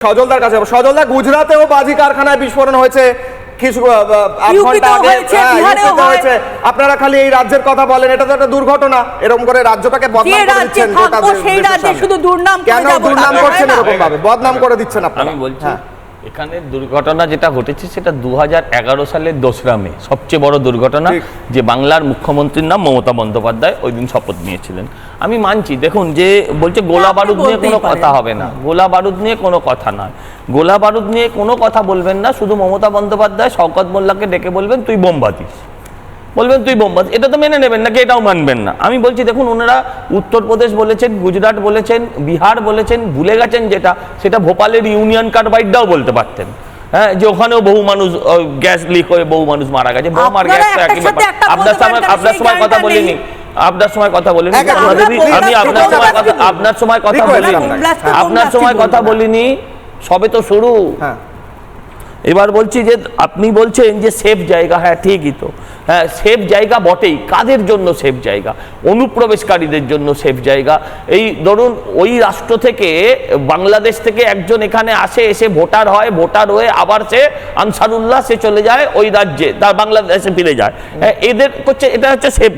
সজলদার কাছে সজলদার সজলদা গুজরাতেও বাজি কারখানায় বিস্ফোরণ হয়েছে। কিছু আধ ঘণ্টা আগে। হ্যাঁ, হয়। হয়েছে। আপনারা খালি এই রাজ্যের কথা বলেন এটা তো একটা দুর্ঘটনা। এরকম করে রাজ্যটাকে বদনাম করে দিচ্ছেন গোটা থাকব দেশ- সেই দেশের শুধু দুর্নাম কেন দুর্নাম করছেন এরকম ভাবে বদনাম করে দিচ্ছেন আপনারা। আমি বলছি হ্যাঁ। এখানে দুর্ঘটনা যেটা ঘটেছে সেটা দু হাজার এগারো সালের দোসরা মে। সবচেয়ে বড় দুর্ঘটনা যে বাংলার মুখ্যমন্ত্রীর নাম মমতা বন্দ্যোপাধ্যায় ওই দিন শপথ নিয়েছিলেন। আমি মানছি দেখুন যে বলছে গোলা বারুদ নিয়ে কোনো কথা হবে না। গোলা বারুদ নিয়ে কোনো কথা নয়। গোলা বারুদ নিয়ে কোনো কথা বলবেন না শুধু মমতা বন্দ্যোপাধ্যায় শওকত মোল্লাকে ডেকে বলবেন তুই বোমবাতিস বলবেন তুই বোম বাঁধিস এটা তো মেনে নেবেন নাকি এটাও মানবেন না? আমি বলছি দেখুন ওনারা উত্তরপ্রদেশ বলেছেন গুজরাট বলেছেন বিহার বলেছেন ভুলে গেছেন যেটা সেটা ভোপালের ইউনিয়ন কার্বাইডটাও বলতে পারতেন। হ্যাঁ যে ওখানেও বহু মানুষ গ্যাস লিক হয়ে বহু মানুষ মারা গেছে বোম আর গ্যাস একই ব্যাপার আপনার সময় আপনার সময় কথা বলিনি। আপনার সময় কথা বলিনি। আমি আপনার সময় কথা আপনার সময় কথা বলিনি। আপনার সময় কথা বলিনি সবে তো শুরু। হ্যাঁ। এবার বলছি যে আপনি বলছেন যে সেফ জায়গা হ্যাঁ ঠিকই তো। হ্যাঁ সেফ জায়গা বটেই। কাদের জন্য সেফ জায়গা? অনুপ্রবেশকারীদের জন্য সেফ জায়গা। এই ধরুন ওই রাষ্ট্র থেকে বাংলাদেশ থেকে একজন এখানে আসে এসে ভোটার হয় ভোটার হয়ে আবার সে আনসারুল্লাহ সে চলে যায় ওই রাজ্যে তার বাংলাদেশে ফিরে যায়। হ্যাঁ, এদের হচ্ছে এটা হচ্ছে সেফ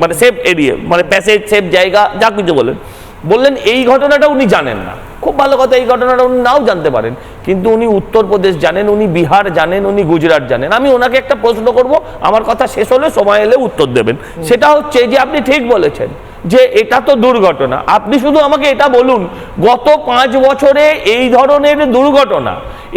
মানে সেফ এরিয়া মানে প্যাসেজ সেফ জায়গা যা কিছু বলেন। বললেন এই ঘটনাটা উনি জানেন না। খুব ভালো কথা এই ঘটনাটা উনি নাও জানতে পারেন। কিন্তু উনি উত্তরপ্রদেশ জানেন উনি বিহার জানেন উনি গুজরাট জানেন। আমি ওনাকে একটা প্রশ্ন করব আমার কথা শেষ হলে সময় এলে উত্তর দেবেন। সেটা হচ্ছে যে আপনি ঠিক বলেছেন যে এটা তো দুর্ঘটনা। আপনি শুধু আমাকে এটা বলুন, গত পাঁচ বছরে এই ধরনের দুর্ঘটনা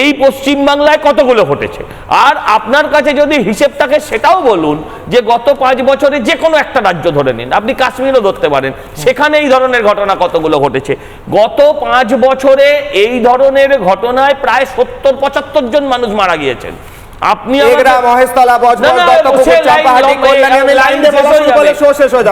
এই পশ্চিমবাংলায় কতগুলো ঘটেছে? আর আপনার কাছে যদি হিসেব থাকে সেটাও বলুন যে গত পাঁচ বছরে যে কোনো একটা রাজ্য ধরে নিন। আপনি কাশ্মীরও ধরতে পারেন, সেখানে এই ধরনের ঘটনা কতগুলো ঘটেছে? গত পাঁচ বছরে এই ধরনের ঘটনায় প্রায় সত্তর পঁচাত্তর জন মানুষ মারা গিয়েছেন। আপনি হয়ে হয়ে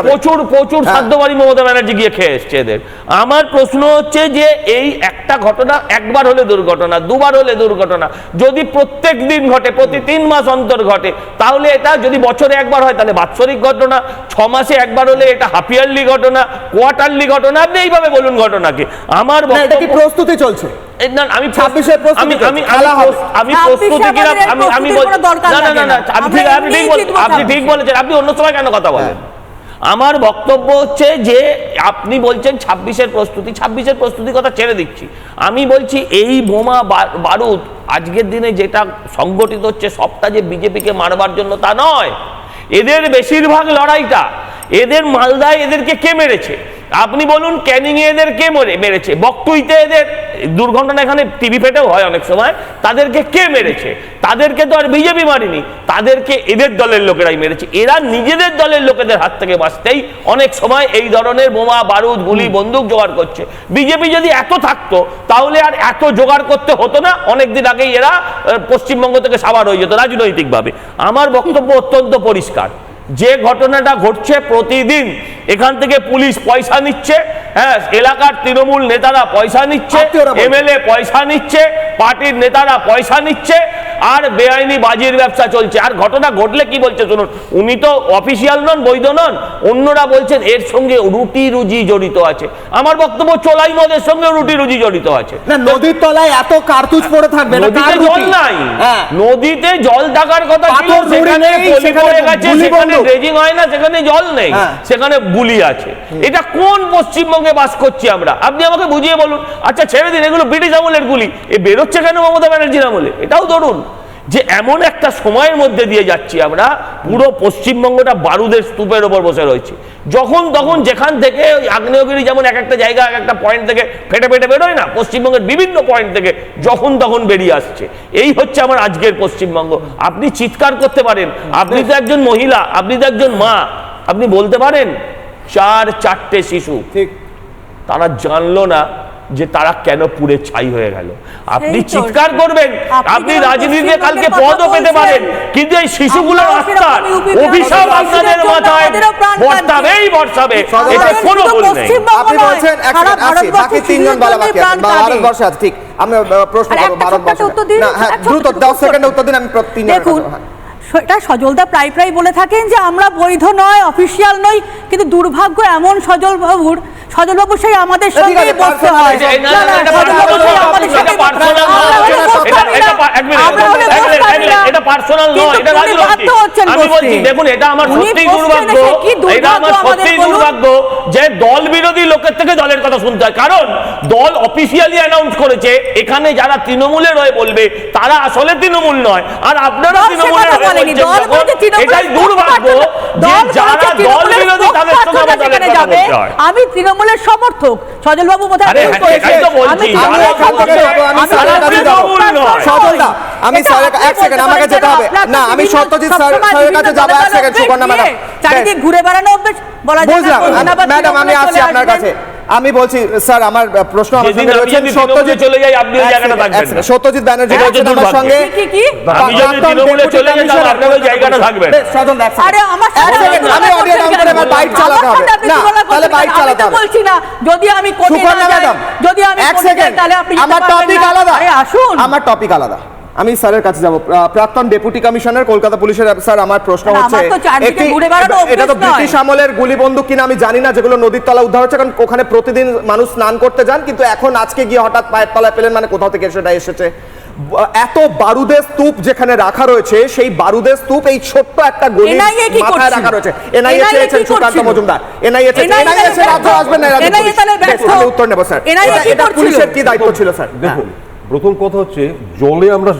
প্রচুর প্রচুর হ্যাঁ। সাধ্যবাড়ি মমতা ব্যানার্জি গিয়ে খেয়ে এসছে এদের। আমার প্রশ্ন হচ্ছে যে এই একটা ঘটনা একবার হলে দুর্ঘটনা দুবার হলে দুর্ঘটনা যদি প্রত্যেক দিন ঘটে প্রতি তিন মাস অন্তর ঘটে তাহলে এটা যদি বছরে একবার হয় তাহলে বাৎসরিক ঘটনা ছ মাসে একবার হলে এটা হাফ ইয়ারলি ঘটনা কোয়ার্টারলি ঘটনা আপনি এইভাবে বলুন ঘটনাকে। আমার না, এটা কি প্রস্তুতি চলছে? আমি 26 এর প্রস্তুতি আমি আমি আমি হবে। প্রস- আমি 26 প্রস্তুতি আমি আমি প্রস্তুতির বল কোনো দরকার না না না না। না আপনি ঠিক আপনি ঠিক এমনিই বল জিতবো আপনি ঠিক বলেছেন। আপনি অন্য সময় কেন কথা বলেন? আমার বক্তব্য হচ্ছে যে আপনি বলছেন ছাব্বিশের প্রস্তুতি ছাব্বিশের প্রস্তুতির কথা ছেড়ে দিচ্ছি। আমি বলছি এই বোমা বারুদ আজকের দিনে যেটা সংগঠিত হচ্ছে সবটা যে বিজেপিকে মারবার জন্য তা নয়। এদের বেশিরভাগ লড়াইটা এদের মালদায় এদেরকে কে মেরেছে? আপনি বলুন ক্যানিং এদের কে মরে মেরেছে? বকটুইতে এদের দুর্ঘটনা এখানে টিভি ফেটেও হয় অনেক সময়। তাদেরকে কে মেরেছে? তাদেরকে তো আর বিজেপি মারিনি। তাদেরকে এদের দলের লোকেরাই মেরেছে। এরা নিজেদের দলের লোকেদের হাত থেকে বাঁচতেই অনেক সময় এই ধরনের বোমা বারুদ গুলি বন্দুক জোগাড় করছে। বিজেপি যদি এত থাকতো তাহলে আর এত জোগাড় করতে হতো না। অনেকদিন আগেই এরা পশ্চিমবঙ্গ থেকে সাবার হয়ে যেত রাজনৈতিকভাবে। আমার বক্তব্য অত্যন্ত পরিষ্কার। যে ঘটনাটা ঘটছে প্রতিদিন এখান থেকে পুলিশ পয়সা নিচ্ছে হ্যাঁ এলাকার তৃণমূল নেতারা পয়সা নিচ্ছে এমএলএ পয়সা নিচ্ছে পার্টির নেতারা পয়সা নিচ্ছে আর বেআইনি বাজির ব্যবসা চলছে। আর ঘটনা ঘটলে কি বলছে শুনুন উনি তো অফিসিয়াল নন বৈধ নন অন্যরা বলছেন এর সঙ্গে রুটি রুজি জড়িত আছে। আমার বক্তব্য চোলাই মদের সঙ্গে রুটি রুজি জড়িত আছে। না নদীর তলায় এত কার্তুজ পড়ে থাকবে না নদীতে জল নাই। হ্যাঁ। নদীতে জল থাকার কথা ছিল সেখানে পলি পড়ে গেছে সেখানে বন্দুক। ড্রেজিং হয় না সেখানে জল নেই হ্যাঁ। সেখানে বুলি আছে। এটা কোন পশ্চিমবঙ্গে বাস করছি আমরা? আপনি আমাকে বুঝিয়ে বলুন। আচ্ছা ছেড়ে দিন এগুলো ব্রিটিশ আমলের গুলি। এ বেরোচ্ছে কেন মমতা ব্যানার্জির আমলে? এটাও ধরুন। যে এমন একটা সময়ের মধ্যে দিয়ে যাচ্ছি আমরা পুরো পশ্চিমবঙ্গটা বারুদের স্তূপের ওপর বসে রয়েছে। যখন তখন যেখান থেকে আগ্নেয়গিরি যেমন এক একটা জায়গা এক একটা পয়েন্ট থেকে ফেটে ফেটে বেরোয় না পশ্চিমবঙ্গের বিভিন্ন পয়েন্ট থেকে যখন তখন বেরিয়ে আসছে। এই হচ্ছে আমার আজকের পশ্চিমবঙ্গ। আপনি চিৎকার করতে পারেন আপনি তো একজন মহিলা আপনি তো একজন মা আপনি বলতে পারেন চার চারটে শিশু। ঠিক। তারা জানলো না যে তারা কেন পুরে ছাই হয়ে গেল। আপনি চিৎকার করবেন আপনি রাজনীতিতে কালকে পদও পেতে পারেন কিন্তু এই শিশুগুলোর আত্মার অভিশাপ আপনাদের মাথায় বর্তাবেই বর্তাবে এতে আমাদের কোনো ভুল নেই। আপনি বলছেন আসি বাকি তিনজন বলা বাকি আছে। ভারতবর্ষে আছে ঠিক। আমি প্রশ্ন করব ভারতবর্ষে একটা উত্তর দিন, না হ্যাঁ দ্রুত উত্তর দশ দিন। সেকেন্ডে উত্তর দিন আমি প্র- তিনজনের দেখুন হ্যাঁ। সজলদা প্রায় প্রায় বলে থাকেন যে আমরা বৈধ নয় অফিসিয়াল নই কিন্তু দুর্ভাগ্য এমন সজল বাবুর সজলবাবু সেই আমাদের ঠিক সঙ্গেই বসতে হয়। না, না, সজলবাবু সেই আমাদের সঙ্গে। আমরা হলে এটা- বসতামই এটা না। পা- এক মিনিট, আমরা হলে এক মিনিট, বসতামই এক মিনিট, না। এটা personal নয়, এটা রাজনৈতিক। আমি বলছি, দেখুন, এটা আমার সত্যিই দুর্ভাগ্য এটা আমার দুর্ভাগ্য সত্যিই দুর্ভাগ্য যে দল বিরোধী লোকের থেকে দলের কথা শুনতে হয় কারণ দল অফিসিয়ালি অ্যানাউন্স করেছে এখানে যারা তৃণমূলের হয়ে বলবে তারা আসলে তৃণমূল নয় আর আপনারা তৃণমূলের এটাই দুর্ভাগ্য যে যারা দল বিরোধী তাদের সঙ্গে আমার দলের কথা। বলতে হয় আমি তৃণমূলের সমর্থক। সেটাই তো বলছি। আমি আমি আমি স্যারের আপনি এক সেকেন্ড, আমাকে যেতে হবে। না, আমি সত্যজিৎ স্যার- স্যারের কাছে যাব, এক সেকেন্ড, সুকন্যা ম্যাডাম। চারিদিক ঘুরে বেড়ানো অভ্যেস বলা যায় না, বুঝলাম ম্যাডাম আমি আসছি আপনার কাছে আমি বলছি স্যার আমার প্রশ্ন আমার সঙ্গে আমি যদি সত্যজিৎ চলে যাই, আপনি ওই জায়গাটা থাকবেন না। সত্যজিৎ ব্যানার্জি রয়েছেন আমার সঙ্গে কি, কি? আমি যদি তৃণমূলে চলে যেতাম, কমিশনার। আপনার ওই জায়গাটা থাকবেন না। বেশ, সজল আরে আমার সেকেন্ড, আমি অডিও ডাউন করে? এবার বাইক আমার চালাতে হবে না তাহলে বাইক চালাতে হবে বলছি না যদি আমি কোর্টে না যাই, ম্যাডাম যদি আমি এক সেকেন্ড তাহলে আপনি আমার টপিক আলাদা আরে আসুন আমার টপিক আলাদা আমি স্যারের কাছে যাব। প্রাক্তন ডেপুটি কমিশনার কলকাতা পুলিশের স্যার আমার প্রশ্ন হচ্ছে এটা তো ব্রিটিশ আমলের গুলি বন্দুক কিনা আমি জানি না যেগুলো নদীর তলা উদ্ধার হচ্ছে কারণ ওখানে প্রতিদিন মানুষ স্নান করতে যান কিন্তু এখন আজকে গিয়ে হঠাৎ পায়ের তলায় পেলেন মানে কোথাও থেকে সেটা এসেছে। এত বারুদের স্তূপ যেখানে রাখা রয়েছে সেই বারুদের স্তূপ এই ছোট্ট একটা গলি মাথায় রাখা রয়েছে। এনআইএ চেয়েছেন সুকান্ত মজুমদার। এনআইএ চেয়েছেন এনআইএ রাজ্য আসবেন না উত্তর নেব স্যার এটা- কি পুলিশের কি দায়িত্ব ছিল স্যার? দেখুন প্রথম কথা হচ্ছে জলে আমরা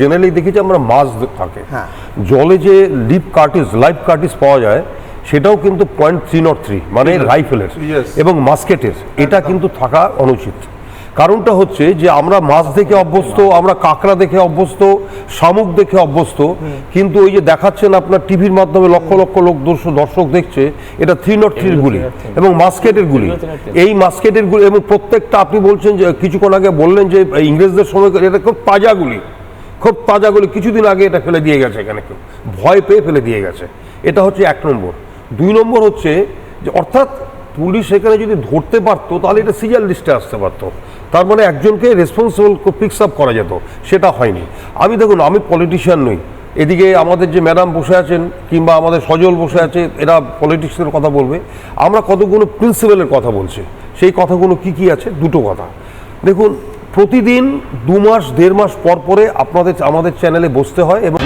জেনারেলি দেখি যে আমরা মাছ থাকে। হ্যাঁ। জলে যে লিপ কার্টিস লাইফ কার্টিস পাওয়া যায় সেটাও কিন্তু পয়েন্ট থ্রি নট থ্রি মানে রাইফেলের এবং মাস্কেটের এটা কিন্তু থাকা অনুচিত। কারণটা হচ্ছে যে আমরা মাছ দেখে অভ্যস্ত আমরা কাঁকড়া দেখে অভ্যস্ত শামুক দেখে অভ্যস্ত। কিন্তু ওই যে দেখাচ্ছেন আপনার টিভির মাধ্যমে লক্ষ লক্ষ লোক দর্শক দর্শক দেখছে এটা থ্রি নট থ্রির গুলি এবং মাস্কেটের গুলি। এই মাস্কেটের গুলি এবং প্রত্যেকটা আপনি বলছেন যে কিছুক্ষণ আগে বললেন যে ইংরেজদের সময় এটা খুব তাজা গুলি। খুব তাজা গুলি। কিছুদিন আগে এটা ফেলে দিয়ে গেছে এখানে কেউ। ভয় পেয়ে ফেলে দিয়ে গেছে। এটা হচ্ছে এক নম্বর। দুই নম্বর হচ্ছে যে অর্থাৎ পুলিশ এখানে যদি ধরতে পারতো, তাহলে এটা সিরিয়াল লিস্টে আসতে পারতো। তার মানে একজনকে রেসপন্সিবল পিক্স আপ করা যেত, সেটা হয়নি। আমি দেখুন, আমি পলিটিশিয়ান নই। এদিকে আমাদের যে ম্যাডাম বসে আছেন, কিংবা আমাদের সজল বসে আছে, এরা পলিটিক্সের কথা বলবে। আমরা কতগুলো প্রিন্সিপালের কথা বলছি, সেই কথাগুলো কি কি আছে, দুটো কথা। দেখুন, প্রতিদিন দু মাস, দেড় মাস পর পরে আপনাদের, আমাদের চ্যানেলে বসতে হয় এবং